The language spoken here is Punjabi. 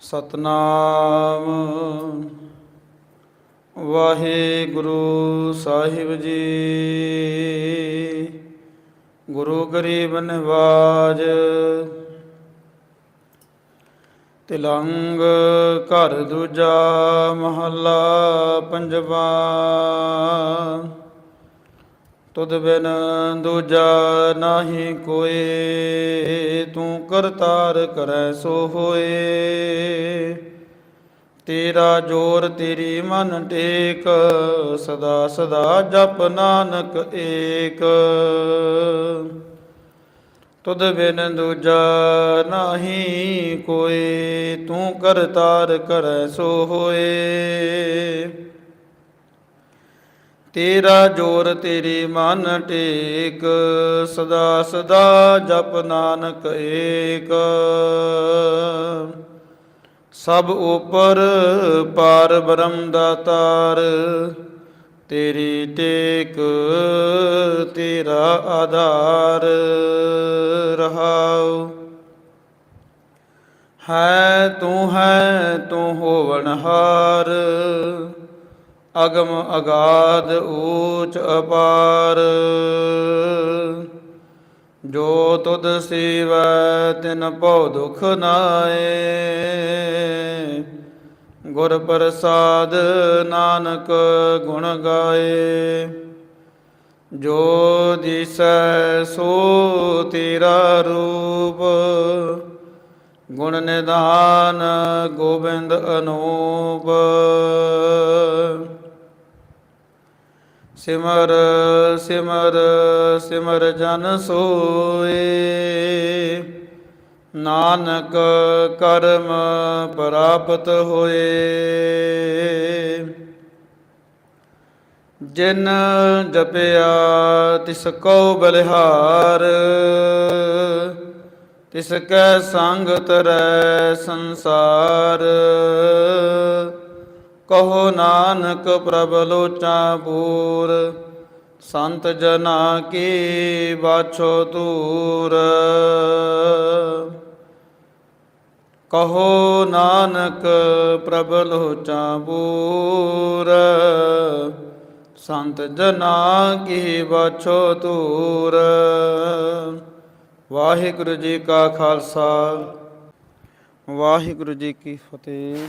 ਸਤਨਾਮ। ਵਾਹਿਗੁਰੂ ਸਾਹਿਬ ਜੀ। ਗੁਰੂ ਗਰੀਬ ਨਿਵਾਜ। ਤਿਲੰਗ ਘਰ ਦੂਜਾ ਮਹੱਲਾ ਪੰਜਵਾ। ਤੁਧ ਬਿਨ ਦੂਜਾ ਨਾਹੀ ਕੋਏ, ਤੂੰ ਕਰਤਾਰ ਕਰੈ ਸੋ ਹੋਏ। ਤੇਰਾ ਜੋਰ ਤੇਰੀ ਮਨ ਟੇਕ, ਸਦਾ ਸਦਾ ਜਪ ਨਾਨਕ ਏਕ। ਤੁਧ ਬਿਨ ਦੂਜਾ ਨਾਹੀ ਕੋਏ, ਤੂੰ ਕਰਤਾਰ ਕਰੈ ਸੋ ਹੋਏ। ਤੇਰਾ ਜੋਰ ਤੇਰੀ ਮਨ ਟੇਕ, ਸਦਾ ਸਦਾ ਜਪ ਨਾਨਕ ਏਕ। ਸਭ ਉਪਰ ਪਾਰ ਬ੍ਰਹਮ ਦਾਤਾਰ ਤੇਰੀ ਟੇਕ ਤੇਰਾ ਆਧਾਰ ਰਹਾਉ। ਹੈ ਤੂੰ ਹੈ ਤੂੰ ਹੋਵਨਹਾਰ ਅਗਮ ਅਗਾਦ ਊਚ ਅਪਾਰ। ਜੋ ਤੁਧ ਸੇਵੈ, ਤਿਨ ਭਉ ਦੁਖ ਨਾਏ। ਗੁਰ ਪ੍ਰਸਾਦ ਨਾਨਕ ਗੁਣ ਗਾਏ। ਜੋ ਦਿਸੈ, ਸੋ ਤੇਰਾ ਰੂਪ। ਗੁਣ ਨਿਧਾਨ ਗੋਬਿੰਦ ਅਨੂਪ। ਸਿਮਰ ਸਿਮਰ ਸਿਮਰ ਜਨ ਸੋਏ। ਨਾਨਕ ਕਰਮ ਪ੍ਰਾਪਤ ਹੋਏ। ਜਿਨ ਜਪਿਆ ਤਿਸ ਕਉ ਬਲਿਹਾਰ। ਤਿਸ ਕੈ ਸੰਗ ਤਰੈ ਸੰਸਾਰ। ਕਹੋ ਨਾਨਕ ਪ੍ਰਭ ਲੋਚਾ ਪੂਰ, ਸੰਤ ਜਨਾ ਕੀ ਬਾਛੋ ਤੂਰ ਕਹੋ ਨਾਨਕ ਪ੍ਰਭ ਲੋਚਾ ਪੂਰ, ਸੰਤ ਜਨਾ ਕੀ ਬਾਛੋ ਤੂਰ ਵਾਹਿਗੁਰੂ ਜੀ ਕਾ ਖਾਲਸਾ, ਵਾਹਿਗੁਰੂ ਜੀ ਕੀ ਫਤਿਹ।